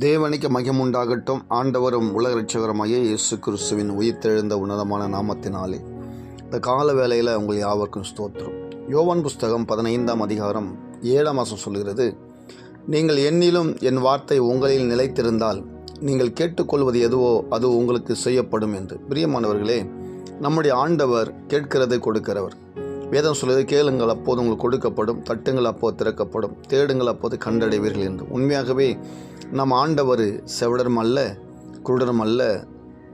தேவனிக்கு மகிமுண்டாகட்டும். ஆண்டவரும் உலக ரட்சகரமாகிய இயேசு கிறிஸ்துவின் உயிர்த்தெழுந்த உன்னதமான நாமத்தினாலே. இந்த கால வேளையில் உங்கள் யாவருக்கும் ஸ்தோத்திரம். யோவான் புஸ்தகம் பதினைந்தாம் அதிகாரம் ஏழாம் மாதம் சொல்கிறது நீங்கள் என்னிலும் என் வார்த்தை உங்களில் நிலைத்திருந்தால் நீங்கள் கேட்டுக்கொள்வது எதுவோ அது உங்களுக்கு செய்யப்படும் என்று. பிரியமானவர்களே நம்முடைய ஆண்டவர் கேட்கிறதை கொடுக்கிறவர். வேதம் சொல்வது கேளுங்கள் அப்போது உங்களுக்கு கொடுக்கப்படும் தட்டுங்கள் அப்போது திறக்கப்படும் தேடுங்கள் அப்போது கண்டடைவீர்கள் என்று. உண்மையாகவே நம் ஆண்டவர் செவிடரும் அல்ல குருடரும் அல்ல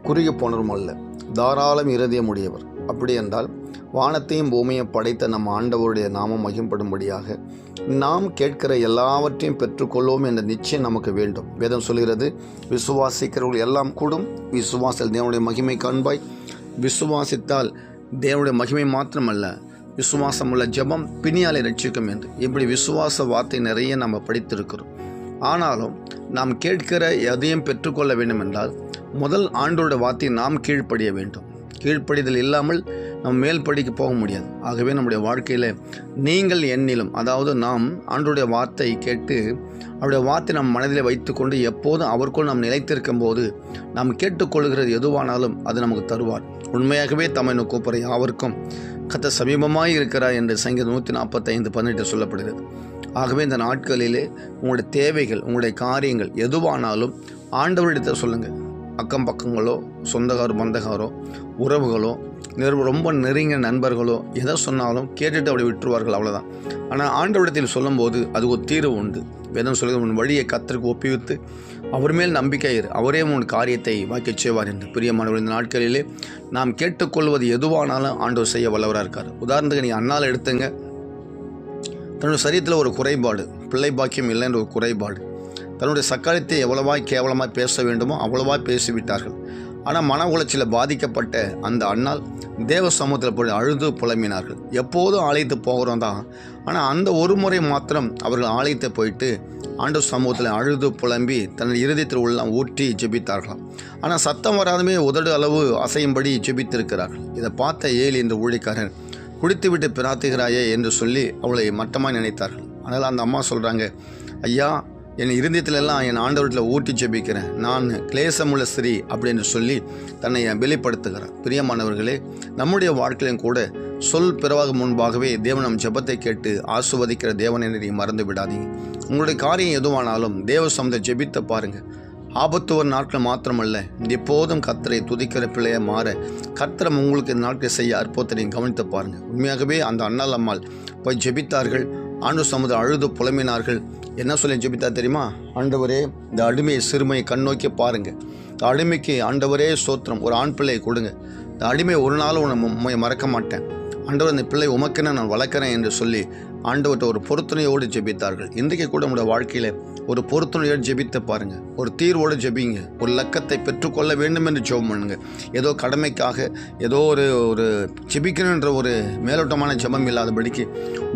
குறுகி போனரும் அல்ல. தாராளம் இருதயம் உடையவர். அப்படி என்றால் வானத்தையும் பூமியையும் படைத்த நம் ஆண்டவருடைய நாமம் மகிம்படும்படியாக நாம் கேட்கிற எல்லாவற்றையும் பெற்றுக்கொள்வோம் என்ற நிச்சயம் நமக்கு வேண்டும். வேதம் சொல்கிறது விசுவாசிக்கிறவர்கள் எல்லாம் கூடும். விசுவாசல் தேவனுடைய மகிமை காண்பாய். விசுவாசித்தால் தேவனுடைய மகிமை மாத்திரமல்ல விசுவாசமுள்ள ஜெபம் பிணியாலை ரட்சிக்கும் என்று. இப்படி விசுவாச வார்த்தை நிறைய நம்ம படித்திருக்கிறோம். ஆனாலும் நாம் கேட்கிற எதையும் பெற்றுக்கொள்ள வேண்டும் என்றால் முதல் ஆண்டோட வார்த்தை நாம் கீழ்ப்படிய வேண்டும். கீழ்ப்படிதல் இல்லாமல் நம் மேல்படிக்கு போக முடியாது. ஆகவே நம்முடைய வாழ்க்கையில் நீங்கள் எண்ணிலும் அதாவது நாம் ஆண்டுடைய வார்த்தை கேட்டு அவருடைய வார்த்தை நம் மனதில் வைத்துக்கொண்டு எப்போதும் அவருக்குள் நாம் நிலைத்திருக்கும் போது நாம் கேட்டுக்கொள்கிறது எதுவானாலும் அது நமக்கு தருவார். உண்மையாகவே தம்மை கூப்பிட யாவருக்கும் கத்த சமீபமாக இருக்கிறார் என்று சங்கீதம் நூற்றி நாற்பத்தைந்து பதினெட்டு சொல்லப்படுகிறது. ஆகவே இந்த நாட்களிலே உங்களுடைய தேவைகள் உங்களுடைய காரியங்கள் எதுவானாலும் ஆண்டவரிடத்தை சொல்லுங்கள் அக்கம் பக்கங்களோ சொந்தக்காரோ பந்தகாரோ உறவுகளோ நெரு ரொம்ப நெருங்கிய நண்பர்களோ எதை சொன்னாலும் கேட்டுட்டு அப்படி விட்டுருவார்கள் அவ்வளோதான் ஆனால் ஆண்டவரிடத்தில் சொல்லும்போது அது ஒரு தீர்வு உண்டு. வேதம் சொல்லுது உன் வழியை கத்தருக்கு ஒப்பிவித்து அவர் மேல் நம்பிக்கை இரு. அவரே உன் காரியத்தை வாக்கிச் செய்வார் என்று. பிரியமானவர் இந்த நாட்களிலே நாம் கேட்டுக்கொள்வது எதுவானாலும் ஆண்டவர் செய்ய வல்லவராக இருக்கார். உதாரணத்துக்கு நீங்கள் அண்ணால் எடுத்துங்க. தன்னுடைய சரீரத்தில் ஒரு குறைபாடு பிள்ளை பாக்கியம் இல்லை என்ற ஒரு குறைபாடு. தன்னுடைய சக்காலத்தை எவ்வளவாய் கேவலமாக பேச வேண்டுமோ அவ்வளவாய் பேசிவிட்டார்கள். ஆனால் மன உளைச்சலில் பாதிக்கப்பட்ட அந்த அண்ணால் தேவ சமூகத்தில் போய் அழுது புலம்பினார்கள். எப்போதும் ஆலயத்து போகிறோம் தான். ஆனால் அந்த ஒரு முறை மாத்திரம் அவர்கள் ஆலயத்தை போயிட்டு ஆண்டு சமூகத்தில் அழுது புலம்பி தன் இருதயத்தில் உள்ள ஊற்றி ஜெபித்தார்களாம். ஆனால் சத்தம் வராதுமே உதடு அளவு அசையும்படி ஜெபித்திருக்கிறார்கள். இதை பார்த்த ஏழு இந்த ஊழிக்காரன் குடித்துவிட்டு பிரார்த்துகிறாயே என்று சொல்லி அவளை மட்டமாக நினைத்தார்கள். அதனால் அந்த அம்மா சொல்கிறாங்க ஐயா என் இருதயத்திலெல்லாம் என் ஆண்டவர்களில் ஊட்டி ஜெபிக்கிறேன். நான் கிளேசமுள்ள ஸ்ரீ அப்படின்னு சொல்லி தன்னை வெளிப்படுத்துகிறார். பிரியமானவர்களே நம்முடைய வாழ்க்கையிலும் கூட சொல் பிறவாக முன்பாகவே தேவன் நம் ஜெபத்தை கேட்டு ஆசுவதிக்கிற தேவனை நீங்கள் மறந்து விடாதீங்க. உங்களுடைய காரியம் எதுவானாலும் தேவ சமத்தை ஜெபித்த பாருங்கள் ஆபத்து ஒரு நாட்கள் மாத்திரமல்ல எப்போதும் கத்தரை துதிக்கிற பிள்ளைய மாற கத்திரம் உங்களுக்கு இந்த நாட்கள் செய்ய அற்புதத்தை கவனித்து பாருங்கள் உண்மையாகவே அந்த அண்ணல் அம்மாள் போய் ஜெபித்தார்கள் ஆண்டு சமுத அழுது புலம்பினார்கள். என்ன சொல்லி ஜெபித்தா தெரியுமா? ஆண்டவரே இந்த அடிமையை சிறுமையை கண்ணோக்கி பாருங்கள் இந்த அடிமைக்கு ஆண்டவரே சோத்திரம் ஒரு ஆண் பிள்ளையை கொடுங்க. இந்த அடிமை ஒரு நாளும் உன்னை மறக்க மாட்டேன். ஆண்டவர் இந்த பிள்ளை உமக்கென நான் வளர்க்குறேன் என்று சொல்லி ஆண்டவர்கிட்ட ஒரு பொருத்தனையோடு ஜெபித்தார்கள். இன்றைக்கு கூட நம்முடைய வாழ்க்கையில் ஒரு பொருத்தனையோடு ஜெபித்து பாருங்கள் ஒரு தீர்வோடு ஜெபிங்க. ஒரு லக்கத்தை பெற்றுக்கொள்ள வேண்டும் என்று ஜெபம் பண்ணுங்க. ஏதோ கடமைக்காக ஏதோ ஒரு ஒரு ஜெபிக்கணுன்ற ஒரு மேலோட்டமான ஜெபம் இல்லாதபடிக்கு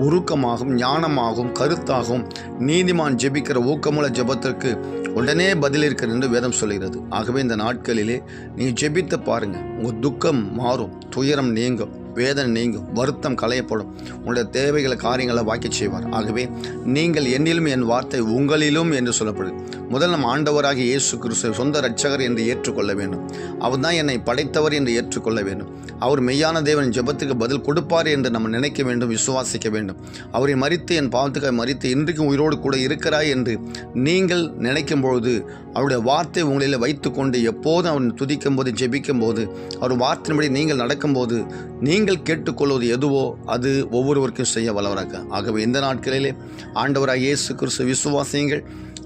உருக்கமாகவும் ஞானமாகவும் கருத்தாகவும் நீதிமான் ஜெபிக்கிற ஊக்கமுள்ள ஜெபத்திற்கு உடனே பதில் இருக்கிறது என்று வேதம் சொல்கிறது ஆகவே இந்த நாட்களிலே நீங்கள் ஜெபித்து பாருங்கள் உங்கள் துக்கம் மாறும். துயரம் நீங்கும். வேதனை நீங்கும் வருத்தம் களையப்படும். உங்களுடைய தேவைகளை காரியங்களை வாக்கி செய்வார். ஆகவே நீங்கள் என்னிலும் என் வார்த்தை உங்களிலும் என்று சொல்லப்படுது. முதல் நம் ஆண்டவராக இயேசு கிறிஸ்து சொந்த ரட்சகர் என்று ஏற்றுக்கொள்ள வேண்டும். அவர் தான் என்னை படைத்தவர் என்று ஏற்றுக்கொள்ள வேண்டும். அவர் மெய்யான தேவன் ஜெபத்துக்கு பதில் கொடுப்பார் என்று நம்ம நினைக்க வேண்டும் விசுவாசிக்க வேண்டும். அவரை மறித்து என் பாவத்துக்காக மறித்து இன்றைக்கும் உயிரோடு கூட இருக்கிறாய் என்று நீங்கள் நினைக்கும் பொழுது அவருடைய வார்த்தை உங்களில் வைத்துக்கொண்டு எப்போதும் அவன் துதிக்கும் போது ஜெபிக்கும் போது அவர் வார்த்தையின்படி நீங்கள் நடக்கும்போது நீங்கள் கேட்டுக்கொள்வது எதுவோ அது ஒவ்வொருவருக்கும் செய்ய வல்லவராக. ஆகவே இந்த நாட்களிலே ஆண்டவராக இயேசு கிறிஸ்து விசுவாசியுங்கள்.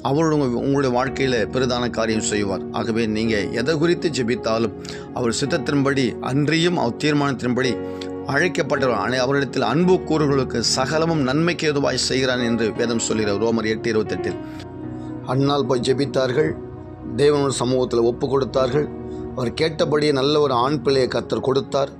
அவருடைய உங்களுடைய வாழ்க்கையில் பெரிதான காரியம் செய்வார். ஆகவே நீங்கள் எதை குறித்து ஜெபித்தாலும் அவர் சித்தத்தின்படி அன்றியும் அவர் தீர்மானத்தின்படி அழைக்கப்பட்டவர். அனை அவரிடத்தில் அன்பு கூறுகளுக்கு சகலமும் நன்மைக்கு எதுவாய் செய்கிறான் என்று வேதம் சொல்கிறார் ரோமர் எட்டு இருபத்தெட்டில் அன்னால் போய் ஜெபித்தார்கள். தேவனோட சமூகத்தில் ஒப்பு கொடுத்தார்கள். அவர் கேட்டபடியே நல்ல ஒரு ஆண் பிள்ளையை கத்தர் கொடுத்தார்.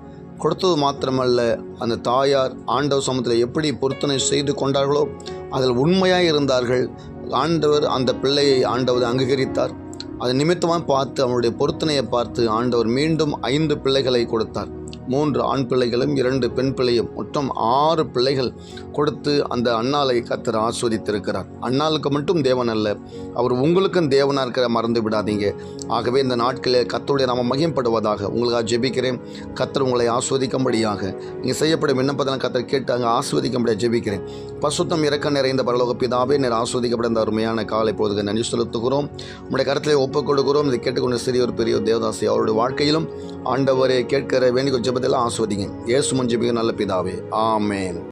கொடுத்தது மாத்திரமல்ல அந்த தாயார் ஆண்டவர் சமூகத்தில் எப்படி பொருத்தனை செய்து கொண்டார்களோ அதில் உண்மையாக இருந்தார்கள். ஆண்டவர் அந்த பிள்ளையை ஆண்டவர் அங்கீகரித்தார். அது நிமித்தமாக பார்த்து அவனுடைய பொருத்தனையை பார்த்து ஆண்டவர் மீண்டும் ஐந்து பிள்ளைகளை கொடுத்தார். மூன்று ஆண் பிள்ளைகளும் இரண்டு பெண் பிள்ளையும். மொத்தம் ஆறு பிள்ளைகள் கொடுத்து அந்த அண்ணாலை கத்தர் ஆஸ்வதித்திருக்கிறார். அண்ணாளுக்கு மட்டும் தேவன் அல்ல அவர் உங்களுக்கும் தேவனாக இருக்கிற மறந்து விடாதீங்க. ஆகவே இந்த நாட்களில் கத்தருடைய நாம மகிம்படுவதாக உங்களுக்காக ஜெபிக்கிறேன். கத்தர் உங்களை ஆஸ்வதிக்கும்படியாக. நீங்கள் செய்யப்படும் விண்ணப்பத்தெல்லாம் கத்தர் கேட்டு அங்கே ஆஸ்வதிக்கும்படியாக ஜெபிக்கிறேன். பசுத்தம் இறக்க நிறைந்த பரலோக பிதாவே நேர் ஆஸ்வதிக்கப்பட இந்த அருமையான காலை பொழுதுக்கு நன்றி செலுத்துகிறோம். உங்களுடைய கருத்திலே ஒப்புக் கொடுக்கிறோம் இதை கேட்டுக்கொண்ட ஒரு பெரிய தேவதாசி அவருடைய வாழ்க்கையிலும் ஆண்டவரே கேட்கிற வேண்டிய ஜெபத்தெல்லாம் ஆஸ்வதிங்க. இயேசு மஞ்சபிக நல்ல பிதாவே. ஆமேன்.